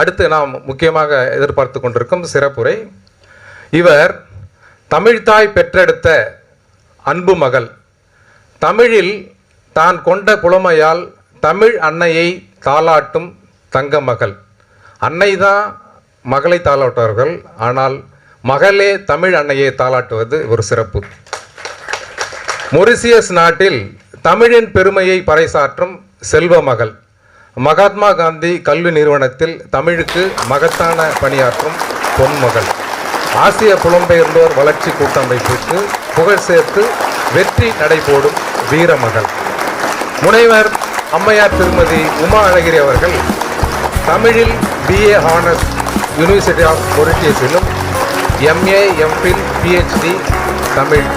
அடுத்து நாம் முக்கியமாக எதிர்பார்த்து கொண்டிருக்கும் சிறப்புரை. இவர் தமிழ்தாய் பெற்றெடுத்த அன்பு மகள். தமிழில் தான் கொண்ட புலமையால் தமிழ் அன்னையை தாளாட்டும் தங்க மகள். அன்னை தான் மகளை தாளாட்டுவார்கள் ஆனால் மகளே தமிழ் அன்னையை தாளாட்டுவது ஒரு சிறப்பு. மொரிசியஸ் நாட்டில் தமிழின் பெருமையை பறைசாற்றும் செல்வ மகள். மகாத்மா காந்தி கல்வி நிறுவனத்தில் தமிழுக்கு மகத்தான பணியாற்றும் பொன்மகள். ஆசிய புலம்பெயர்ந்தோர் வளர்ச்சி கூட்டமைப்புக்கு புகழ் சேர்த்து வெற்றி நடைபோடும் வீரமகள். முனைவர் அம்மையார் திருமதி உமா அழகிரி அவர்கள் தமிழில் BA honours university of மொரிட்டியஸிலும் MA MPhil PhD Tamil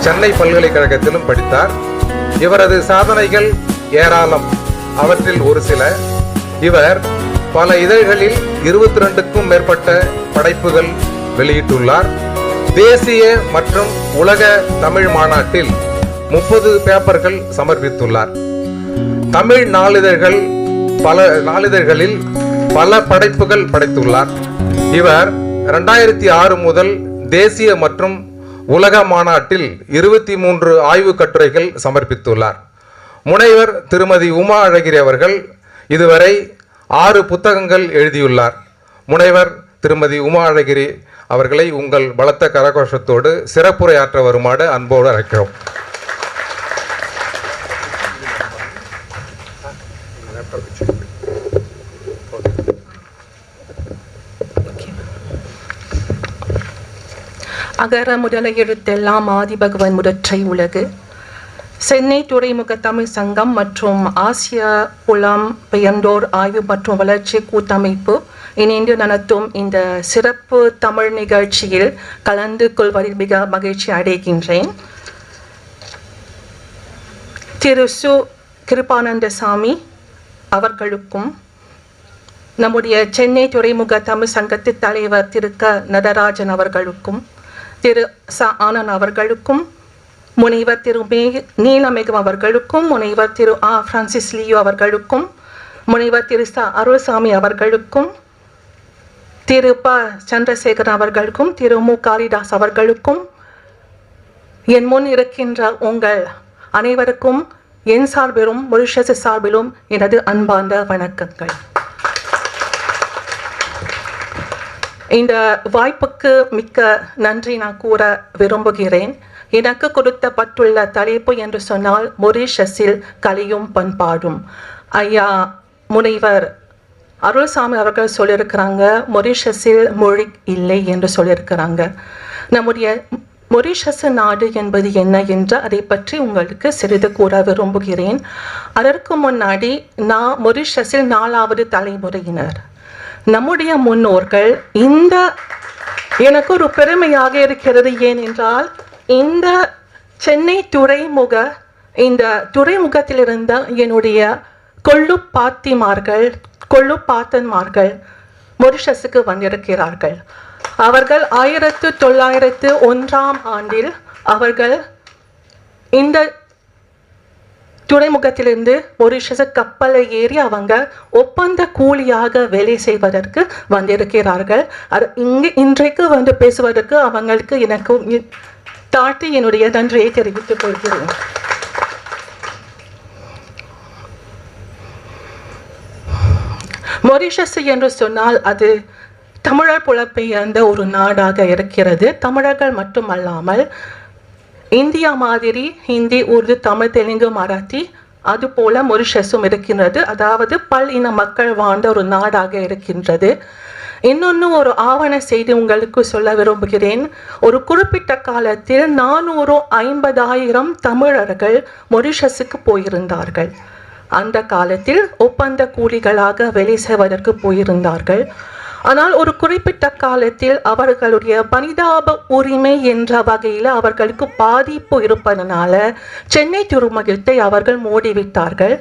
Chennai பல்கலைக்கழகத்திலும் படித்தார். இவரது சாதனைகள் ஏராளம். அவற்றில் ஒரு சில இவர் பல இதழ்களில் இருபத்தி ரெண்டுக்கும் மேற்பட்ட படைப்புகள் வெளியிட்டுள்ளார். தேசிய மற்றும் உலக தமிழ் மாநாட்டில் முப்பது பேப்பர்கள் சமர்ப்பித்துள்ளார். தமிழ் நாளிதழ்கள் பல நாளிதழ்களில் பல படைப்புகள் படைத்துள்ளார். இவர் ரெண்டாயிரத்தி ஆறு முதல் தேசிய மற்றும் உலக மாநாட்டில் இருபத்தி மூன்று ஆய்வு கட்டுரைகள் சமர்ப்பித்துள்ளார். முனைவர் திருமதி உமா அழகிரி அவர்கள் இதுவரை ஆறு புத்தகங்கள் எழுதியுள்ளார். முனைவர் திருமதி உமா அழகிரி அவர்களை உங்கள் பலத்த கரகோஷத்தோடு சிறப்புரையாற்ற வருமாறு அன்போடு அழைக்கிறோம். அகர முதல எழுத்தெல்லாம் ஆதிபகவன் முதற்றை உலகு. சென்னை துறைமுக தமிழ் சங்கம் மற்றும் ஆசிய புலம் பெயர்ந்தோர் ஆய்வு மற்றும் வளர்ச்சி கூட்டமைப்பு இணைந்து நடத்தும் இந்த சிறப்பு தமிழ் நிகழ்ச்சியில் கலந்து கொள்வதில் மிக மகிழ்ச்சி அடைகின்றேன். திரு சு. கிருபானந்தசாமி அவர்களுக்கும் நம்முடைய சென்னை துறைமுக தமிழ் சங்கத்தின் தலைவர் திரு க. நடராஜன் அவர்களுக்கும் திரு ச. ஆனந்த் அவர்களுக்கும் முனைவர் திரு மே நீலமேகம் அவர்களுக்கும் முனைவர் திரு ஆ. பிரான்சிஸ் லியோ அவர்களுக்கும் முனைவர் திரு ச. அருள்சாமி அவர்களுக்கும் திரு ப. சந்திரசேகரன் அவர்களுக்கும் திரு மு. காளிதாஸ் அவர்களுக்கும் என் முன் இருக்கின்ற உங்கள் அனைவருக்கும் என் சார்பிலும் மொரிஷஸ் சார்பிலும் எனது அன்பார்ந்த வணக்கங்கள். இந்த வாய்ப்புக்கு மிக்க நன்றி நான் கூற விரும்புகிறேன். எனக்கு கொடுத்தப்பட்டுள்ள தலைப்பு என்று சொன்னால் மொரிஷஸில் கலையும் பண்பாடும். ஐயா முனைவர் அருள்சாமி அவர்கள் சொல்லியிருக்கிறாங்க மொரிஷஸில் மொழி இல்லை என்று சொல்லியிருக்கிறாங்க. நம்முடைய மொரிஷஸ் நாடு என்பது என்ன என்று அதை பற்றி உங்களுக்கு சிறிது கூற விரும்புகிறேன். அதற்கு முன்னாடி நான் மொரிஷஸில் நாலாவது தலைமுறையினர். நம்முடைய முன்னோர்கள் இந்த எனக்கு ஒரு பெருமையாக இருக்கிறது ஏனென்றால் இந்த சென்னை துறைமுக இந்த துறைமுகத்திலிருந்து என்னுடைய கொள்ளு பாத்திமார்கள் கொள்ளு பாத்தன்மார்கள் மொரிஷஸுக்கு வந்திருக்கிறார்கள். அவர்கள் ஆயிரத்து தொள்ளாயிரத்து ஒன்றாம் ஆண்டில் அவர்கள் இந்த துறைமுகத்திலிருந்து மொரிஷஸ் கப்பலை ஏறி அவங்க ஒப்பந்த கூலியாக வேலை செய்வதற்கு வந்திருக்கிறார்கள். அது இங்கு இன்றைக்கு வந்து பேசுவதற்கு அவங்களுக்கு எனக்கு தாழ்த்தி என்னுடைய நன்றியை தெரிவித்துக் கொள்கிறேன். மொரிஷஸ் என்று சொன்னால் அது தமிழர் புலப்பெயர்ந்த ஒரு நாடாக இருக்கிறது. தமிழர்கள் மட்டுமல்லாமல் இந்தியா மாதிரி ஹிந்தி உருது தமிழ் தெலுங்கு மராத்தி அதுபோல மொரிஷஸும் இருக்கின்றது. அதாவது பல் இன மக்கள் வாழ்ந்த ஒரு நாடாக இருக்கின்றது. இன்னொன்று ஒரு ஆவண செய்தி உங்களுக்கு சொல்ல விரும்புகிறேன். ஒரு குறிப்பிட்ட காலத்தில் நானூறு ஐம்பதாயிரம் தமிழர்கள் மொரிஷஸுக்கு போயிருந்தார்கள். அந்த காலத்தில் ஒப்பந்த கூலிகளாக வேலை செய்வதற்கு போயிருந்தார்கள். ஆனால் ஒரு குறிப்பிட்ட காலத்தில் அவர்களுடைய பனிதாப உரிமை என்ற வகையில் அவர்களுக்கு பாதிப்பு இருப்பதனால சென்னை துறைமுகத்தை அவர்கள் மூடிவிட்டார்கள்.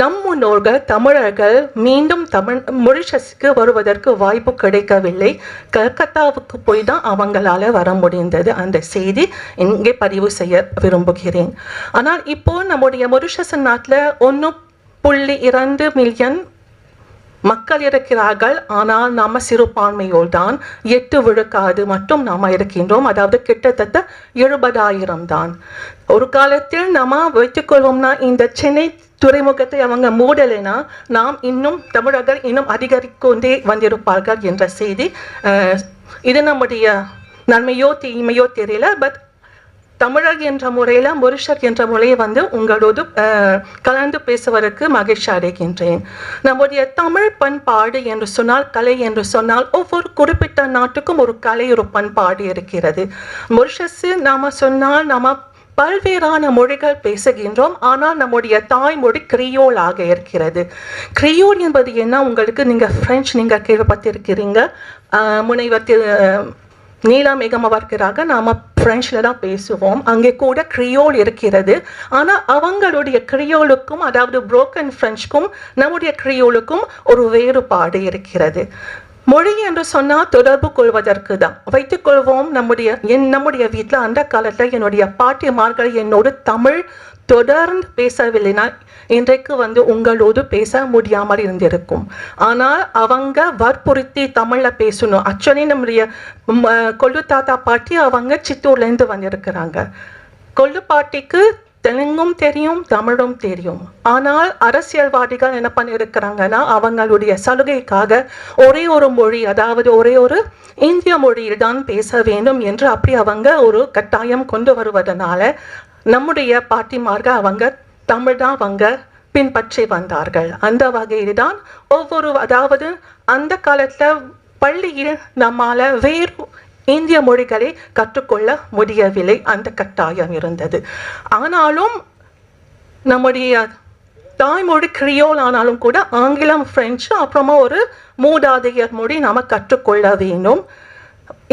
நம் முன்னோர்கள் தமிழர்கள் மீண்டும் தமிழ் மொரிஷஸுக்கு வருவதற்கு வாய்ப்பு கிடைக்கவில்லை. கல்கத்தாவுக்கு போய் தான் அவங்களால வர முடிந்தது. அந்த செய்தி இங்கே பதிவு செய்ய விரும்புகிறேன். ஆனால் இப்போ நம்முடைய மொரிஷஸ் நாட்டில் ஒன்று புள்ளி இரண்டு மில்லியன் மக்கள் இருக்கிறார்கள் ஆனால் நாம் சிறுபான்மையோல் தான் எட்டு விழுக்காடு மட்டும் நாம் இருக்கின்றோம். அதாவது கிட்டத்தட்ட எழுபதாயிரம் தான். ஒரு காலத்தில் நாம் வைத்துக்கொள்வோம்னா இந்த சென்னை துறைமுகத்தை அவங்க மூடலைனா நாம் இன்னும் தமிழர்கள் இன்னும் அதிகரிக்கொண்டே வந்திருப்பார்கள் என்ற செய்தி அஹ், இது நம்முடைய நன்மையோ தீமையோ தெரியல. பட் தமிழர் என்ற முறையில் முருஷர் என்ற முறையை வந்து உங்களோடு கலந்து பேசுவதற்கு மகிழ்ச்சி அடைகின்றேன். நம்முடைய தமிழ் பண்பாடு என்று சொன்னால் கலை என்று சொன்னால் ஒவ்வொரு குறிப்பிட்ட நாட்டுக்கும் ஒரு கலை ஒரு பண்பாடு இருக்கிறது. மொரிஷஸ் நாம் சொன்னால் நாம் பல்வேறான மொழிகள் பேசுகின்றோம். ஆனால் நம்முடைய தாய்மொழி கிரியோலாக இருக்கிறது. கிரியோல் என்பது என்ன? உங்களுக்கு நீங்கள் ஃப்ரெஞ்ச் நீங்கள் கேள்விப்பட்டிருக்கிறீங்க. அஹ், முனைவர் நீலா மேகம் அவர்களாக நாம் ஃப்ரெஞ்சில் தான் பேசுவோம். அங்கே கூட கிரியோல் இருக்கிறது. ஆனால் அவங்களுடைய கிரியோலுக்கும் அதாவது புரோக்கன் ஃப்ரெஞ்சுக்கும் நம்முடைய கிரியோலுக்கும் ஒரு வேறுபாடு இருக்கிறது. மொழி என்று சொன்னால் தொடர்பு கொள்வதற்கு தான். வைத்துக்கொள்வோம் நம்முடைய என் நம்முடைய வீட்டில் அந்த காலத்தில் என்னுடைய பாட்டிமார்கள் என்னோடு தமிழ் தொடர்ந்து பேசவில்லைனா இன்றைக்கு வந்து உங்களோடு பேச முடியாமல் இருந்திருக்கும். ஆனால் அவங்க வற்புறுத்தி தமிழில் பேசணும். ஆக்சுவலி நம்முடைய கொள்ளு தாத்தா பாட்டி அவங்க சித்தூர்லேருந்து வந்திருக்கிறாங்க. கொள்ளு பாட்டிக்கு தெலுங்கும் தெரியும் தமிழும் தெரியும். ஆனால் அரசியல்வாதிகள் என்ன பண்ணியிருக்கிறாங்கன்னா அவங்களுடைய சலுகைக்காக ஒரே ஒரு மொழி அதாவது ஒரே ஒரு இந்திய மொழியில் தான் பேச வேண்டும் என்று அப்படி அவங்க ஒரு கட்டாயம் கொண்டு வருவதனால நம்முடைய பாட்டிமார்கள் அவங்க தமிழ் தான் அவங்க பின்பற்றி வந்தார்கள். அந்த வகையில் தான் ஒவ்வொரு அதாவது அந்த காலத்தில் பள்ளியில் நம்மால் வேறு இந்திய மொழிகளை கற்றுக்கொள்ள முடியவில்லை. அந்த கட்டாயம் இருந்தது. ஆனாலும் நம்முடைய தாய்மொழி கிரியோல் ஆனாலும் கூட ஆங்கிலம் பிரெஞ்சு அப்புறமா ஒரு மூதாதையர் மொழி நாம் கற்றுக்கொள்ள வேண்டும்.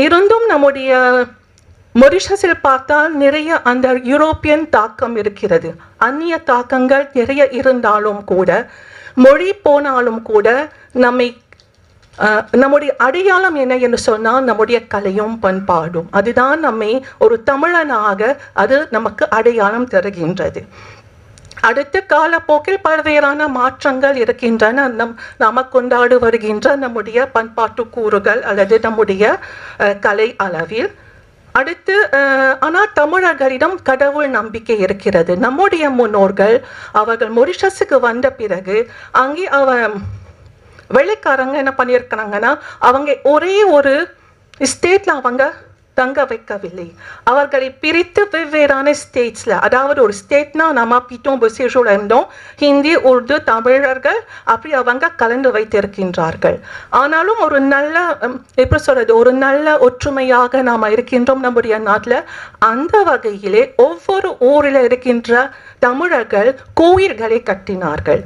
இருந்தும் நம்முடைய மொரிஷஸில் பார்த்தால் நிறைய அந்த யூரோப்பியன் தாக்கம் இருக்கிறது. அந்நிய தாக்கங்கள் நிறைய இருந்தாலும் கூட மொழி போனாலும் கூட நம்மை நம்முடைய அடையாளம் என்ன என்று சொன்னால் நம்முடைய கலையும் பண்பாடும். அதுதான் நம்மை ஒரு தமிழனாக அது நமக்கு அடையாளம் தருகின்றது. அடுத்த காலப்போக்கில் பல்வேறான மாற்றங்கள் இருக்கின்றன. நம் நாம கொண்டாடி வருகின்ற நம்முடைய பண்பாட்டு கூறுகள் அல்லது நம்முடைய கலை அளவில். அடுத்து ஆனால் தமிழர்களிடம் கடவுள் நம்பிக்கை இருக்கிறது. நம்முடைய முன்னோர்கள் அவர்கள் மொரிஷஸுக்கு வந்த பிறகு அங்கே அவ வெள்ளைக்காரங்க என்ன பண்ணியிருக்கிறாங்கன்னா அவங்க ஒரே ஒரு ஸ்டேட்ல அவங்க தங்க வைக்கவில்லை. அவர்களை பிரித்து வெவ்வேறான ஸ்டேட்ஸில் அதாவது ஒரு ஸ்டேட்னா நம்ம பிட்டோம் பசேஷோட இருந்தோம். ஹிந்தி உருது தமிழர்கள் அப்படி அவங்க கலந்து வைத்திருக்கின்றார்கள். ஆனாலும் ஒரு நல்ல எப்படி சொல்றது ஒரு நல்ல ஒற்றுமையாக நாம் இருக்கின்றோம் நம்முடைய நாட்டில். அந்த வகையிலே ஒவ்வொரு ஊரில் இருக்கின்ற தமிழர்கள் கோயில்களை கட்டினார்கள்.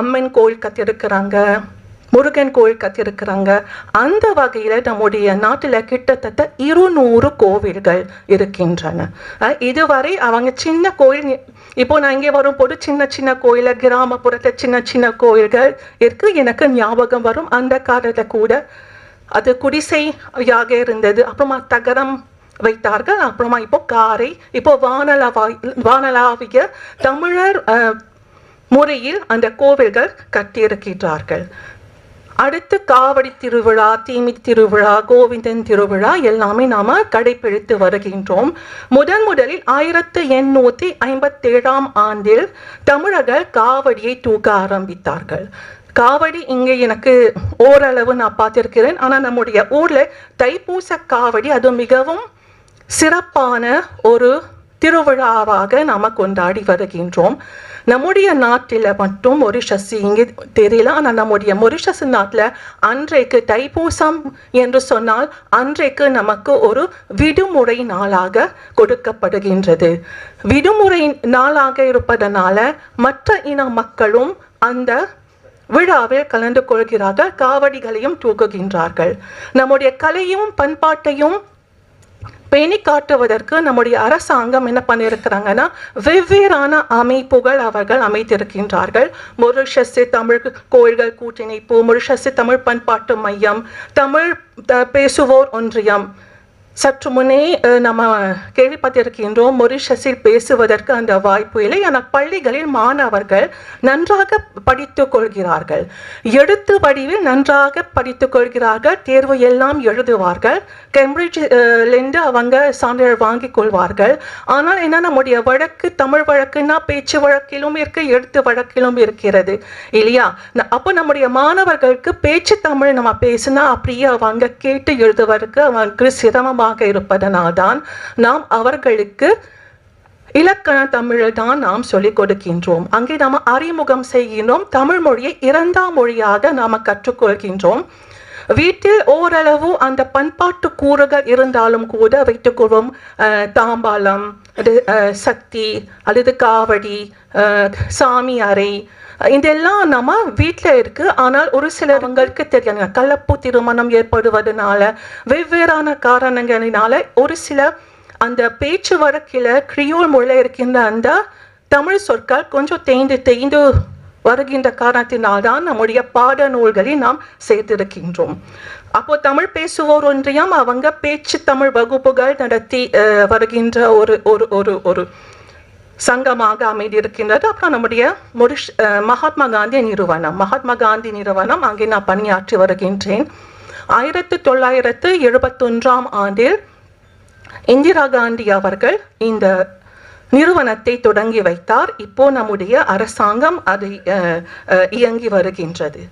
அம்மன் கோயில் கட்டியிருக்கிறாங்க. முருகன் கோயில் கத்திருக்கிறாங்க அந்த வகையில் நம்முடைய நாட்டில் கிட்டத்தட்ட இருநூறு கோவில்கள் இருக்கின்றன. இதுவரை அவங்க சின்ன கோயில் இப்போ நான் இங்கே வரும்போது சின்ன சின்ன கோயில கிராமப்புறத்தில் சின்ன சின்ன கோயில்கள் இருக்கு. எனக்கு ஞாபகம் வரும். அந்த காலத்தில் கூட அது குடிசையாக இருந்தது. அப்புறமா தகரம் வைத்தார்கள். அப்புறமா இப்போ காரை இப்போ வானலாவா வானலாவிய தமிழர் முறையில் அந்த கோவில்கள் கட்டியிருக்கிறார்கள் அடுத்து காவடி திருவிழா தீமி திருவிழா கோவிந்தன் திருவிழா எல்லாமே நாம கடைபிடித்து வருகின்றோம். முதன் முதலில் ஆயிரத்து எண்ணூத்தி ஐம்பத்தேழாம் ஆண்டில் தமிழர்கள் காவடியை தூக்க ஆரம்பித்தார்கள். காவடி இங்கே எனக்கு ஓரளவு நான் பார்த்திருக்கிறேன். ஆனால் நம்முடைய ஊரில் தைப்பூச காவடி அது மிகவும் சிறப்பான ஒரு திருவிழாவாக நாம கொண்டாடி வருகின்றோம். நம்முடைய நாட்டில் மட்டும் மொரிஷஸ் இங்கே தெரியல. ஆனால் நம்முடைய மொரிஷஸ் நாட்டில் அன்றைக்கு தைப்பூசம் என்று சொன்னால் அன்றைக்கு நமக்கு ஒரு விடுமுறை நாளாக கொடுக்கப்படுகின்றது. விடுமுறை நாளாக இருப்பதனால மற்ற இன மக்களும் அந்த விழாவில் கலந்து கொள்கிறார்கள் காவடிகளையும் தூக்குகின்றார்கள். நம்முடைய கலையும் பண்பாட்டையும் பேணி காட்டுவதற்கு நம்முடைய அரசாங்கம் என்ன பண்ணியிருக்கிறாங்கன்னா வெவ்வேறான அமைப்புகள் அவர்கள் அமைத்திருக்கின்றார்கள். மொரிஷஸ் தமிழ் கோயில்கள் கூட்டிணைப்பு மொரிஷஸ் தமிழ் பண்பாட்டு மையம் தமிழ் அஹ், பேசுவோர் ஒன்றியம் சற்று முன்னே நம்ம கேள்விப்பட்டிருக்கின்றோம் மொரிஷஸில் பேசுவதற்கு அந்த வாய்ப்பு இல்லை. ஆனால் பள்ளிகளில் மாணவர்கள் நன்றாக படித்து கொள்கிறார்கள். எழுத்து வடிவில் நன்றாக படித்துக் கொள்கிறார்கள். தேர்வு எல்லாம் எழுதுவார்கள். கேம்பிரிட்ஜ்லேருந்து அவங்க சான்றிதழ் வாங்கி கொள்வார்கள். ஆனால் என்ன நம்முடைய வழக்கு தமிழ் வழக்குன்னா பேச்சு வழக்கிலும் இருக்கு எழுத்து வழக்கிலும் இருக்கிறது இல்லையா? அப்போ நம்முடைய மாணவர்களுக்கு பேச்சு தமிழ் நம்ம பேசினா அப்படியே அவங்க கேட்டு எழுதுவதற்கு அவங்களுக்கு சிரமமாக இருப்பதனால்தான் நாம் அவர்களுக்கு இலக்கண தமிழில் தான் நாம் சொல்லிக் கொடுக்கின்றோம். அங்கே நாம் அறிமுகம் செய்கின்றோம். தமிழ் மொழியை இரண்டாம் மொழியாக நாம் கற்றுக்கொள்கின்றோம் வீட்டில் ஓரளவு அந்த பண்பாட்டு கூறுகள் இருந்தாலும் கூட வைத்துக்கொள்வோம் அஹ், தாம்பாலம் சக்தி அல்லது காவடி சாமி அறை இதெல்லாம் நம்ம வீட்டில் இருக்கு. ஆனால் ஒரு சிலவங்களுக்கு தெரியாதுங்க கலப்பு திருமணம் ஏற்படுவதனால வெவ்வேறான காரணங்களினால ஒரு சில அந்த பேச்சு வழக்கில் கிரியோல் மொழியில் இருக்கின்ற அந்த தமிழ் சொற்கள் கொஞ்சம் தேய்ந்து தேய்ந்து வருகின்ற காரணத்தினால்தான் நம்முடைய பாட நூல்களை நாம் சேர்த்திருக்கின்றோம் அப்போ தமிழ் பேசுவோர் ஒன்றியம் அவங்க பேச்சு தமிழ் வகுப்புகள் நடத்தி அஹ், வருகின்ற ஒரு ஒரு ஒரு ஒரு சங்கமாக அமைந்திருக்கின்றது. அப்புறம் நம்முடைய மொரிஷ் மகாத்மா காந்தி நிறுவனம். மகாத்மா காந்தி நிறுவனம் அங்கே நான் பணியாற்றி வருகின்றேன். ஆயிரத்து தொள்ளாயிரத்து எழுபத்தொன்றாம் ஆண்டில் இந்திரா காந்தி அவர்கள் இந்த நிறுவனத்தை தொடங்கி வைத்தார். இப்போ நம்முடைய அரசாங்கம் அதை இயங்கி வருகின்றது.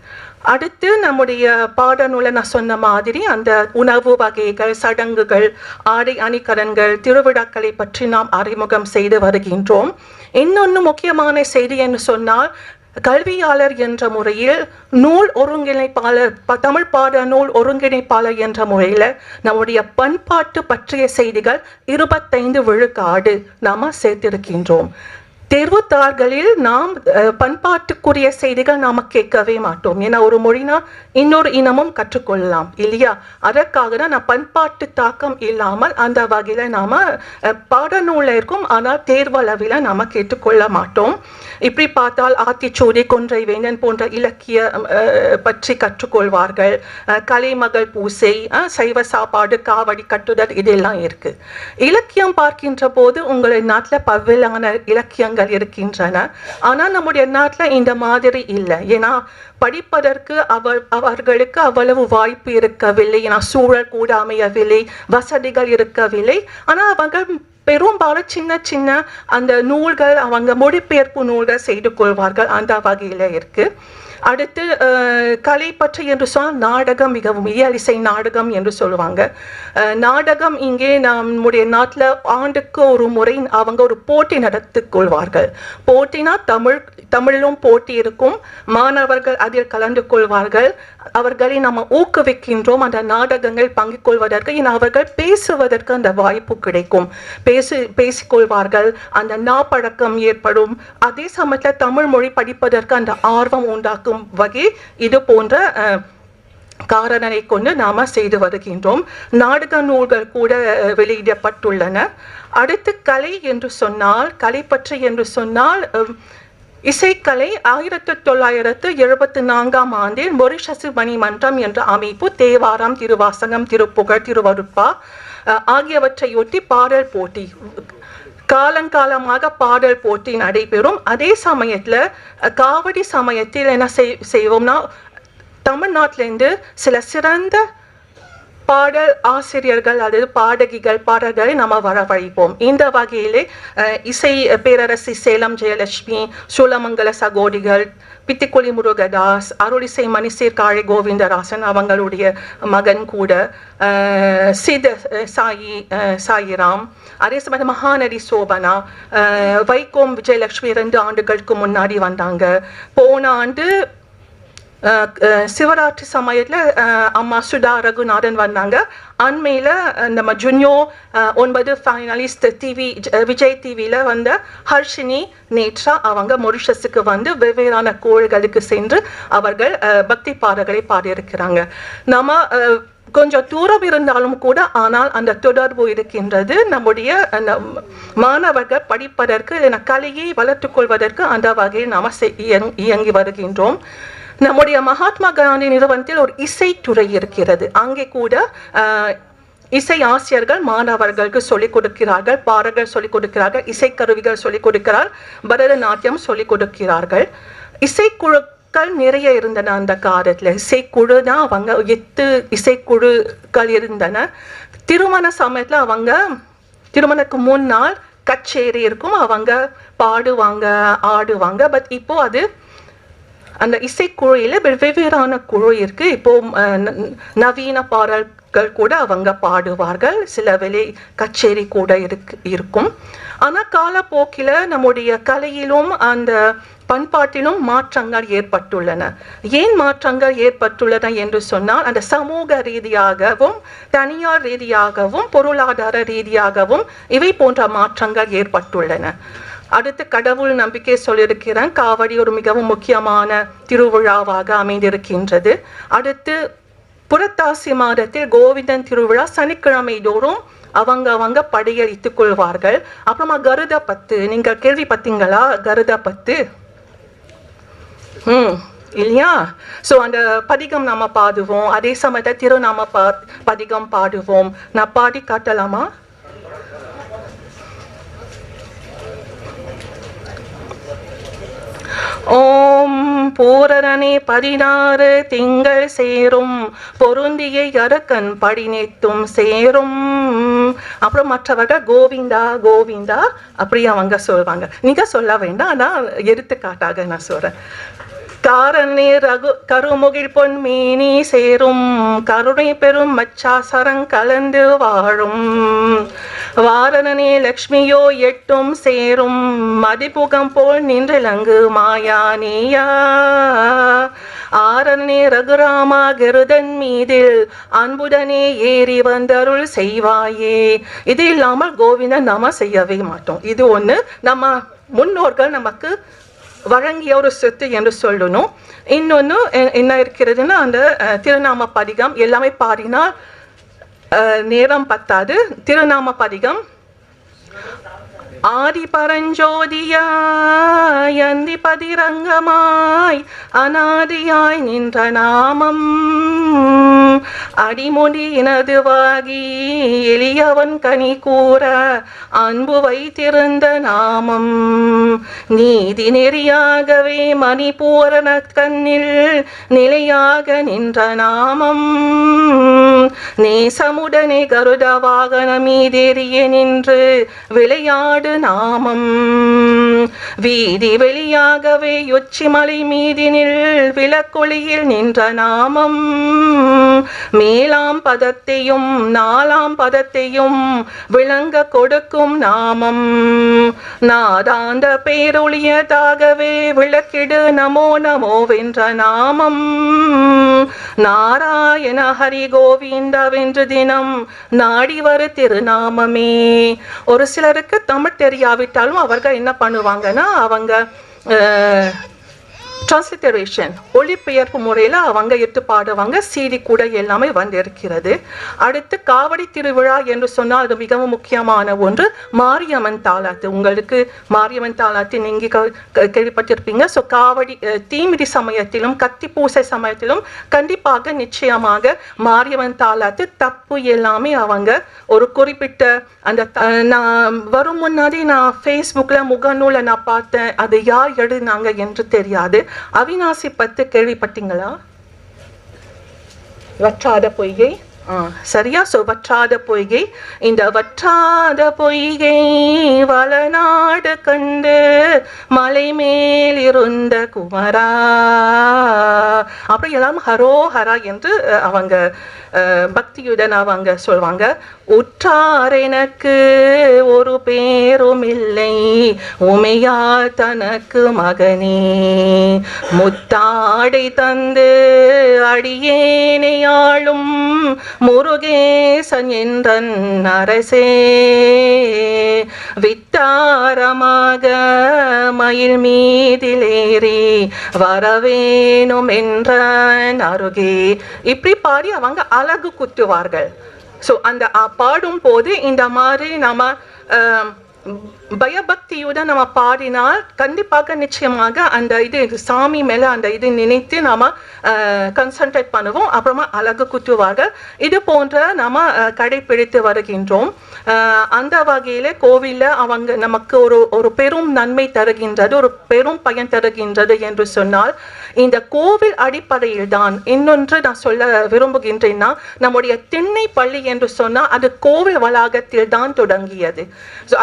அடுத்து நம்முடைய பாடநூலை நான் சொன்ன மாதிரி அந்த உணவு வகைகள் சடங்குகள் ஆடை அணிகலன்கள் திருவிழாக்களை பற்றி நாம் அறிமுகம் செய்து வருகின்றோம். இன்னொன்று முக்கியமான செய்தி என்று சொன்னால் கல்வியாளர் என்ற முறையில் நூல் ஒருங்கிணைப்பாளர் தமிழ் பாட நூல் ஒருங்கிணைப்பாளர் என்ற முறையில் நம்முடைய பண்பாட்டு பற்றிய செய்திகள் இருபத்தைந்து விழுக்காடு நாம் சேர்த்திருக்கின்றோம். தேர்வுத்தாள்களில் நாம் பண்பாட்டுக்குரிய செய்திகள் நாம் கேட்கவே மாட்டோம். ஏன்னா ஒரு மொழினா இன்னொரு இனமும் கற்றுக்கொள்ளலாம் இல்லையா? அதற்காக தான் நான் பண்பாட்டு தாக்கம் இல்லாமல் அந்த வகையில் நாம் அஹ், இருக்கும் ஆனால் தேர்வளவில் நாம் கேட்டுக்கொள்ள மாட்டோம். இப்படி பார்த்தால் ஆத்திச்சூடி கொன்றை வேந்தன் போன்ற இலக்கிய பற்றி கற்றுக்கொள்வார்கள். கலைமகள் பூசை சைவ சாப்பாடு காவடி கட்டுதல் இதெல்லாம் இருக்கு. இலக்கியம் பார்க்கின்ற போது உங்கள் நாட்டில் பல்வேறான இலக்கியங்கள் இருக்கின்றன. ஆனால் நம்முடைய நாட்டில் இந்த மாதிரி இல்லை. ஏன்னா படிப்பதற்கு அவ அவர்களுக்கு அவ்வளவு வாய்ப்பு இருக்கவில்லை. ஏன்னா சூழல் கூட அமையவில்லை. வசதிகள் இருக்கவில்லை. ஆனால் அவங்க பெரும்பாலும் சின்ன சின்ன அந்த நூல்கள் அவங்க மொழிபெயர்ப்பு நூல்கள் செய்து கொள்வார்கள். அந்த வகையில் இருக்கு. அடுத்து கலை பற்றி என்று சொன்னால் நாடகம் மிகவும் இயலிசை நாடகம் என்று சொல்லுவாங்க. நாடகம் இங்கே நம்முடைய நாட்டில் ஆண்டுக்கு ஒரு முறை அவங்க ஒரு போட்டி நடத்தி கொள்வார்கள். போட்டினா தமிழ் தமிழிலும் போட்டி இருக்கும். மாணவர்கள் அதில் கலந்து கொள்வார்கள். அவர்களை நம்ம ஊக்குவிக்கின்றோம். அந்த நாடகங்கள் பங்கு கொள்வதற்கு அவர்கள் பேசுவதற்கு அந்த வாய்ப்பு கிடைக்கும். பேசி பேசிக்கொள்வார்கள். அந்த நாப்பழக்கம் ஏற்படும். அதே சமயத்தில் தமிழ் மொழி படிப்பதற்கு அந்த ஆர்வம் உண்டாக்கும். வகை இது போன்ற காரணனை கொண்டு நாம செய்து வருகின்றோம். நாடக நூல்கள் கூட வெளியிடப்பட்டுள்ளன. அடுத்து கலை என்று சொன்னால் கலை பற்றி என்று சொன்னால் இசைக்கலை ஆயிரத்தி தொள்ளாயிரத்து எழுபத்தி நான்காம் ஆண்டில் மொரிஷசு மணிமன்றம் என்ற அமைப்பு தேவாரம் திருவாசகம் திருப்புகழ் திருவருப்பா ஆகியவற்றையொட்டி பாடல் போட்டி காலங்காலமாக பாடல் போட்டி நடைபெறும். அதே சமயத்தில் காவடி சமயத்தில் என்ன செய் செய்வோம்னா தமிழ்நாட்டிலேருந்து சில சிறந்த பாடல் ஆசிரியர்கள் அல்லது பாடகிகள் பாடல்களை நம்ம வரவழைப்போம். இந்த வகையிலே இசை பேரரசி சேலம் ஜெயலட்சுமி சூலமங்கல சகோடிகள் பித்திக்குழி முருகதாஸ் அருளிசை மணிசீர் காழை கோவிந்தராசன் அவங்களுடைய மகன் கூட சித சாயி சாயிராம் அதே சமயம் மகாநடி சோபனா வைகோம் விஜயலட்சுமி ரெண்டு ஆண்டுகளுக்கு முன்னாடி வந்தாங்க. போன ஆண்டு சிவராத்திரி சமயத்தில் அம்மா சுதா ரகுநாதன் வந்தாங்க. அண்மையில் நம்ம ஜுனியோ ஒன்பது ஃபைனலிஸ்ட் டிவி விஜய் டிவியில் வந்த ஹர்ஷினி நேற்றா அவங்க மொரிஷஸுக்கு வந்து வெவ்வேறான கோள்களுக்கு சென்று அவர்கள் பக்தி பாடல்களை பாடியிருக்கிறாங்க. நம்ம கொஞ்சம் தூரம் இருந்தாலும் கூட ஆனால் அந்த தொடர்பு இருக்கின்றது நம்முடைய அந்த மாணவர்கள் படிப்பதற்கு கலையை வளர்த்துக்கொள்வதற்கு அந்த வகையில் நாம் இயங்கி வருகின்றோம். நம்முடைய மகாத்மா காந்தி நிறுவனத்தில் ஒரு இசைத்துறை இருக்கிறது. அங்கே கூட இசை ஆசிரியர்கள் மாணவர்களுக்கு சொல்லிக் கொடுக்கிறார்கள் பாடல்கள் சொல்லிக் கொடுக்கிறார்கள் இசைக்கருவிகள் சொல்லிக் கொடுக்கிறார் பரதநாட்டியம் சொல்லிக் கொடுக்கிறார்கள். இசைக்குழுக்கள் நிறைய இருந்தன அந்த காலத்தில். இசைக்குழு தான் அவங்க எட்டு இசைக்குழுக்கள் இருந்தன. திருமண சமயத்தில் அவங்க திருமணத்துக்கு முன்னால் கச்சேரி இருக்கும் அவங்க பாடுவாங்க ஆடுவாங்க. பட் இப்போ அது அந்த இசைக்குழுவில் வெவ்வேறான குழு இருக்கு. இப்போ நவீன பாடல்கள் கூட அவங்க பாடுவார்கள். சில வெளி கச்சேரி கூட இருக்கு இருக்கும். ஆனால் காலப்போக்கில் நம்முடைய கலையிலும் அந்த பண்பாட்டிலும் மாற்றங்கள் ஏற்பட்டுள்ளன. ஏன் மாற்றங்கள் ஏற்பட்டுள்ளன என்று சொன்னால் அந்த சமூக ரீதியாகவும் தனியார் ரீதியாகவும் பொருளாதார ரீதியாகவும் இவை போன்ற மாற்றங்கள் ஏற்பட்டுள்ளன. அடுத்து கடவுள் நம்பிக்கை சொல்லியிருக்கிறேன் காவடி ஒரு மிகவும் முக்கியமான திருவிழாவாக அமைந்திருக்கின்றது. அடுத்து புரட்டாசி மாதத்தில் கோவிந்தன் திருவிழா சனிக்கிழமை தோறும் அவங்க அவங்க படையளித்துக் கொள்வார்கள். அப்புறமா கருத பத்து. நீங்கள் கேள்விப்பட்டீங்களா? கருத பத்து. ம் இல்லையா? ஸோ அந்த பதிகம் நாம பாடுவோம். அதே சமயத்தில் திருநாம பா பதிகம் பாடுவோம். நான் பாடி காட்டலாமா? ஓம் பூரணனே பதினாறு திங்கள் சேரும். பொருந்திய அரக்கன் படினேத்தும் சேரும். அப்புறம் மற்றவர்கள் கோவிந்தா கோவிந்தா அப்படி அவங்க சொல்வாங்க. நீங்க சொல்ல வேண்டாம் அதான் எடுத்துக்காட்டாக நான் சொல்றேன். காரனே ரகு கருமுகில் பொன் மீனி சேரும். கருணை பெரும் மச்சாசரம் கலந்து வாழும். வாரணனே லக்ஷ்மியோ எட்டும் சேரும். மதிப்புகம் போல் நின்றிலங்கு மாயானியா ஆரணனே ரகுராமா கருதன் மீதில் அன்புடனே ஏறி வந்தருள் செய்வாயே. இது இல்லாமல் கோவிந்தன் நாம செய்யவே மாட்டோம். இது ஒண்ணு. நம்ம முன்னோர்கள் நமக்கு வழங்கிய ஒரு சொத்து என்று சொல்லணும். இன்னொன்று என்ன இருக்கிறதுன்னா அந்த திருநாம பதிகம் எல்லாமே பாடினால் நேரம் பத்தாது. திருநாம பதிகம் ஆதி பரஞ்சோதியாய் அந்தி பதிரங்கமாய் அனாதியாய் நின்ற நாமம். அடிமுடி இனதுவாகி எளியவன் கனி கூற அன்பு வைத்திருந்த நாமம். நீதி நெறியாகவே மணிபூரண கண்ணில் நிலையாக நின்ற நாமம். நேசமுடனே கருட வாகன மீதேறிய நின்று விளையாடு நாமம். வீதி வெளியாகவே உச்சிமலை மீதினில் விளக்கொளியில் நின்ற நாமம். மேலாம் பதத்தையும் நாலாம் பதத்தையும் விளங்க கொடுக்கும் நாமம். நாதாந்த பேரொழியதாகவே விளக்கிடு நமோ நமோ வென்ற நாமம். நாராயண ஹரி கோவிந்தவென்று தினம் நாடி வரு திருநாமமே. ஒரு சிலருக்கு தமிழ் தெரியாவிட்டாலும் அவர்கள் என்ன பண்ணுவாங்கன்னா அவங்க டிரான்ஸ்லிட்டரேஷன் ஒளிபெயர்ப்பு முறையில் அவங்க எடுத்து பாடுவாங்க சீடி கூட எல்லாமே வந்திருக்கிறது. அடுத்து காவடி திருவிழா என்று சொன்னால் அது மிகவும் முக்கியமான ஒன்று. மாரியம்மன் தாலாத்து உங்களுக்கு மாரியம்மன் தாலாத்து நீங்கள் க- கேள்விப்பட்டிருப்பீங்க. ஸோ காவடி தீமிதி சமயத்திலும் கத்தி பூசை சமயத்திலும் கண்டிப்பாக நிச்சயமாக மாரியம்மன் தாலாத்து தப்பு எல்லாமே அவங்க. ஒரு குறிப்பிட்ட அந்த த- நான் வரும் முன்னாடி நான் ஃபேஸ்புக்கில் முகநூலை நான் பார்த்தேன். அது யார் எழுதினாங்க என்று தெரியாது. அவினாசி பத்து கேள்விப்பட்டீங்களா? வற்றாத பொய்கை. சரியா? சோ வற்றாத பொய்கை. இந்த வற்றாத பொய்கை வளநாடு கண்டு மலை மேல் இருந்த குமரா. அப்படி எல்லாம் ஹரோ ஹரா என்று அவங்க அஹ், பக்தியுடன் அவங்க சொல்வாங்க. உற்றார் எனக்கு ஒரு பேரும் இல்லை உமையா தனக்கு மகனே. முத்தாடை தந்து அடியேனையாளும் முருகேசன் என்றன் அரசே. வித்தாரமாக மயில் மீதிலேறி வரவேணும் என்ற அருகே. இப்படி பாடி அவங்க அழகு குத்துவார்கள். ஸோ அந்த பாடும் போது இந்த மாதிரி நம்ம அஹ், பயபக்தியுடன் நம்ம பாடினால் கண்டிப்பாக நிச்சயமாக அந்த இது சாமி மேல அந்த இது நினைத்து நாம கன்சன்ட்ரேட் பண்ணுவோம். அப்புறமா அழகு குத்துவார்கள். இது போன்ற நாம கடைபிடித்து வருகின்றோம். அந்த வகையில கோவில்ல அவங்க நமக்கு ஒரு ஒரு பெரும் நன்மை தருகின்றது ஒரு பெரும் பயன் தருகின்றது என்று சொன்னால் இந்த கோவில் அடிப்படையில் தான். இன்னொன்று நான் சொல்ல விரும்புகின்றேன்னா நம்முடைய திண்ணை பள்ளி என்று சொன்னால் அது கோவில் வளாகத்தில் தான் தொடங்கியது.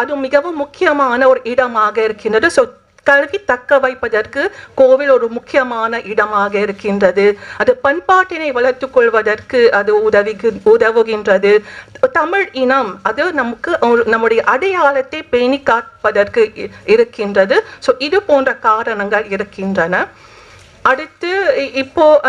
அது மிகவும் முக்கியமான ஒரு இடமாக இருக்கின்றது. ஸோ கல்வி தக்க வைப்பதற்கு கோவில் ஒரு முக்கியமான இடமாக இருக்கின்றது. அது பண்பாட்டினை வளர்த்து கொள்வதற்கு அது உதவிகு உதவுகின்றது. தமிழ் இனம் அது நமக்கு ஒரு- நம்முடைய அடையாளத்தை பேணி காப்பதற்கு இ- இருக்கின்றது. ஸோ இது போன்ற காரணங்கள் இருக்கின்றன. அடுத்து இப்போ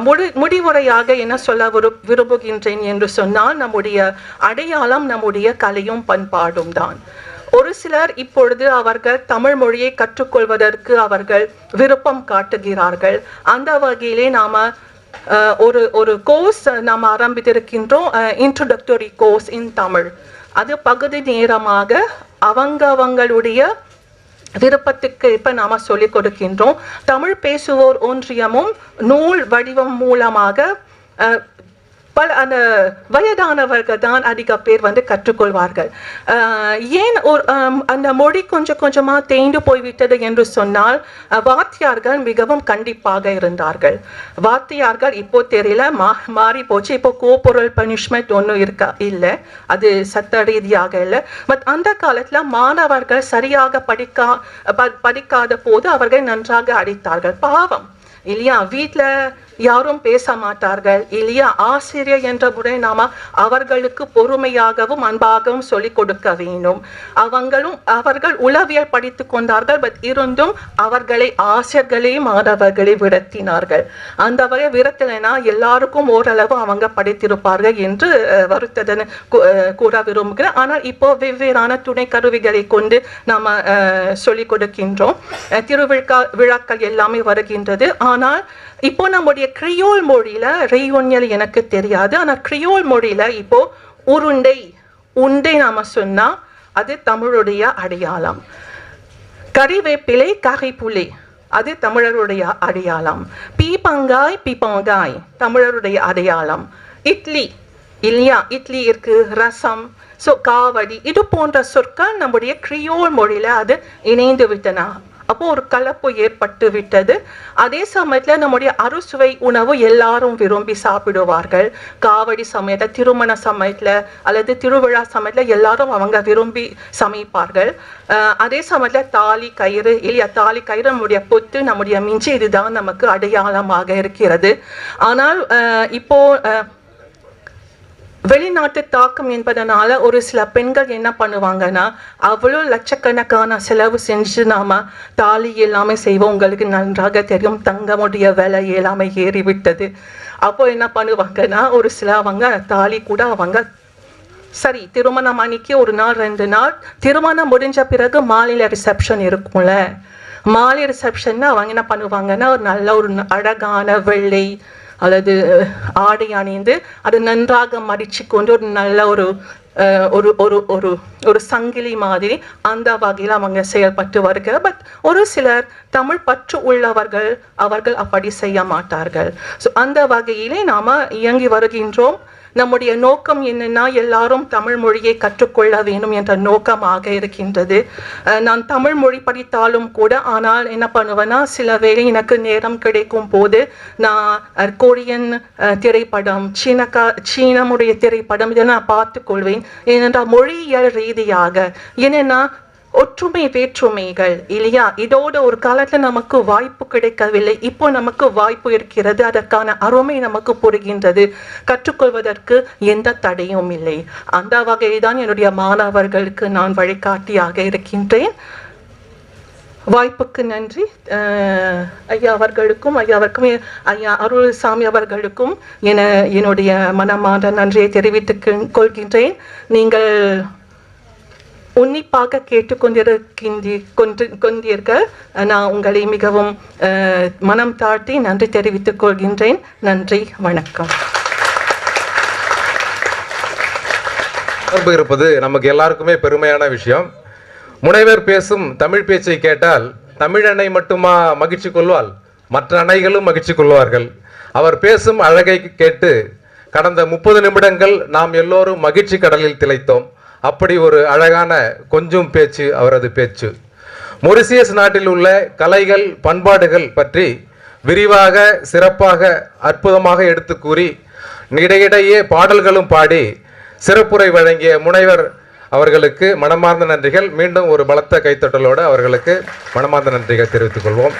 முடி முடிவுரையாக என்ன சொல்ல விரு விரும்புகின்றேன் என்று சொன்னால் நம்முடைய அடையாளம் நம்முடைய கலையும் பண்பாடும் தான். ஒரு சிலர் இப்பொழுது அவர்கள் தமிழ் மொழியை கற்றுக்கொள்வதற்கு அவர்கள் விருப்பம் காட்டுகிறார்கள். அந்த வகையிலே நாம ஒரு ஒரு கோர்ஸ் நாம் ஆரம்பித்திருக்கின்றோம். இன்ட்ரோடக்டரி கோர்ஸ் இன் தமிழ் அது பகுதி நேரமாக அவங்க அவங்களுடைய விருப்பத்துக்கு இப்ப நாம சொல்லிக் கொடுக்கின்றோம். தமிழ் பேசுவோர் ஒன்றியமும் நூல் வடிவம் மூலமாக பல அந்த வயதானவர்கள் தான் அதிக பேர் வந்து கற்றுக்கொள்வார்கள். ஏன் ஒரு அந்த மொழி கொஞ்சம் கொஞ்சமாக தேய்ந்து போய்விட்டது என்று சொன்னால் வாத்தியார்கள் மிகவும் கண்டிப்பாக இருந்தார்கள். வாத்தியார்கள் இப்போ தெரியல மா மாறி போச்சு. இப்போ கோபொருள் பனிஷ்மெண்ட் ஒன்றும் இருக்கா? இல்லை. அது சட்ட ரீதியாக இல்லை. பட் அந்த காலத்தில் மாணவர்கள் சரியாக படிக்கா ப- படிக்காத போது அவர்கள் நன்றாக அடித்தார்கள். பாவம். இல்லையா? வீட்டில் யாரும் பேச மாட்டார்கள் இல்லையா ஆசிரியர் என்ற முறை நாம அவர்களுக்கு பொறுமையாகவும் அன்பாகவும் சொல்லிக் கொடுக்க வேண்டும். அவங்களும் அவர்கள் உளவியல் படித்து கொண்டார்கள் பட் இருந்தும் அவர்களை ஆசிரியர்களே மாணவர்களை விரட்டினார்கள். அந்த வகை விரட்டலைனா எல்லாருக்கும் ஓரளவு அவங்க படித்திருப்பார்கள் என்று வருத்ததன் கூற விரும்புகிறேன். ஆனால் இப்போ வெவ்வேறான துணை கருவிகளை கொண்டு நாம சொல்லிக் கொடுக்கின்றோம். திருவிழா விழாக்கள் எல்லாமே வருகின்றது. ஆனால் இப்போ நம்முடைய கிரியோல் மொழியில ரெய்யொன்யல் எனக்கு தெரியாது. ஆனால் கிரியோல் மொழியில இப்போ உருண்டை உண்டை நாம சொன்னா அது தமிழுடைய அடையாளம். கறிவேப்பிலை ககைப்புலி அது தமிழருடைய அடையாளம். பீப்பங்காய் பீப்பங்காய் தமிழருடைய அடையாளம். இட்லி இல்லையா? இட்லி இருக்கு ரசம் ஸோ காவடி இது போன்ற சொற்கள் நம்முடைய கிரியோல் மொழியில அது இணைந்து விட்டன அப்போ ஒரு கலப்பு ஏற்பட்டு விட்டது. அதே சமயத்தில் நம்முடைய அறுசுவை உணவு எல்லாரும் விரும்பி சாப்பிடுவார்கள். காவடி சமயத்தில் திருமண சமயத்தில் அல்லது திருவிழா சமயத்தில் எல்லாரும் அவங்க விரும்பி சமைப்பார்கள். அதே சமயத்தில் தாலி கயிறு இல்லையா தாலி கயிறு நம்முடைய பொத்து நம்முடைய மிஞ்சி இதுதான் நமக்கு அடையாளமாக இருக்கிறது. ஆனால் இப்போ வெளிநாட்டு தாக்கம் என்பதனால ஒரு சில பெண்கள் என்ன பண்ணுவாங்கன்னா அவ்வளோ லட்சக்கணக்கான செலவு செஞ்சு நாம தாலி எல்லாமே செய்வோம். உங்களுக்கு நன்றாக தெரியும். தங்கமுடைய விலை எல்லாமே ஏறிவிட்டது. அப்போ என்ன பண்ணுவாங்கன்னா ஒரு சில அவங்க தாலி கூட அவங்க சரி திருமணம் அன்னைக்கு ஒரு நாள் ரெண்டு நாள் திருமணம் முடிஞ்ச பிறகு மாலையில் ரிசப்ஷன் இருக்கும்ல. மாலை ரிசப்ஷன்னா அவங்க என்ன பண்ணுவாங்கன்னா ஒரு நல்ல ஒரு அழகான வெள்ளை அல்லது ஆடை அணிந்து அது நன்றாக மடிச்சு கொண்டு ஒரு நல்ல ஒரு அஹ், ஒரு ஒரு ஒரு ஒரு சங்கிலி மாதிரி அந்த வகையில் அவங்க செயல்பட்டு வருகிற பட் ஒரு சிலர் தமிழ் பற்று உள்ளவர்கள் அவர்கள் அப்படி செய்ய மாட்டார்கள். ஸோ அந்த வகையிலே நாம் இயங்கி வருகின்றோம். நம்முடைய நோக்கம் என்னன்னா எல்லாரும் தமிழ் மொழியை கற்றுக்கொள்ள வேண்டும் என்ற நோக்கமாக இருக்கின்றது. நான் தமிழ் மொழி படித்தாலும் கூட ஆனால் என்ன பண்ணுவேன்னா சில வேளை எனக்கு நேரம் கிடைக்கும் போது நான் கொரியன் திரைப்படம் சீனக்கா சீனமுடைய திரைப்படம் இதை நான் பார்த்துக்கொள்வேன். ஏனென்றால் மொழியியல் ரீதியாக என்னன்னா ஒற்றுமை வேற்றுமைகள். இல்லையா? இதோட ஒரு காலத்துல நமக்கு வாய்ப்பு கிடைக்கவில்லை. இப்போ நமக்கு வாய்ப்பு இருக்கிறது. அதற்கான அருமை நமக்கு புரிகின்றது. கற்றுக்கொள்வதற்கு எந்த தடையும் இல்லை. அந்த வகையில் தான் என்னுடைய மாணவர்களுக்கு நான் வழிகாட்டியாக இருக்கின்றேன். வாய்ப்புக்கு நன்றி. ஐயா அவர்களுக்கும் ஐயா அவருக்கும் ஐயா அருள்சாமி அவர்களுக்கும் என என்னுடைய மனமார்ந்த நன்றியை தெரிவித்துக் கொள்கின்றேன். நீங்கள் உன்னிப்பாக கேட்டுக்கொண்டிருக்கின்றி கொண்டு கொண்டீர்கள் நான் உங்களை மிகவும் மனம் தாழ்த்தி நன்றி தெரிவித்துக் கொள்கின்றேன். நன்றி வணக்கம். இருப்பது நமக்கு எல்லாருக்குமே பெருமையான விஷயம். முனைவர் பேசும் தமிழ் பேச்சை கேட்டால் தமிழனை மட்டுமா மகிழ்ச்சி கொள்வாள்? மற்ற அணைகளும் மகிழ்ச்சி கொள்வார்கள். அவர் பேசும் அழகை கேட்டு கடந்த முப்பது நிமிடங்கள் நாம் எல்லோரும் மகிழ்ச்சி கடலில் திளைத்தோம். அப்படி ஒரு அழகான கொஞ்சம் பேச்சு அவரது பேச்சு. மொரிசியஸ் நாட்டில் உள்ள கலைகள் பண்பாடுகள் பற்றி விரிவாக சிறப்பாக அற்புதமாக எடுத்து கூறி இடையிடையே பாடல்களும் பாடி சிறப்புரை வழங்கிய முனைவர் அவர்களுக்கு மனமார்ந்த நன்றிகள். மீண்டும் ஒரு பலத்த கைத்தட்டலோடு அவர்களுக்கு மனமார்ந்த நன்றிகள் தெரிவித்துக் கொள்வோம்.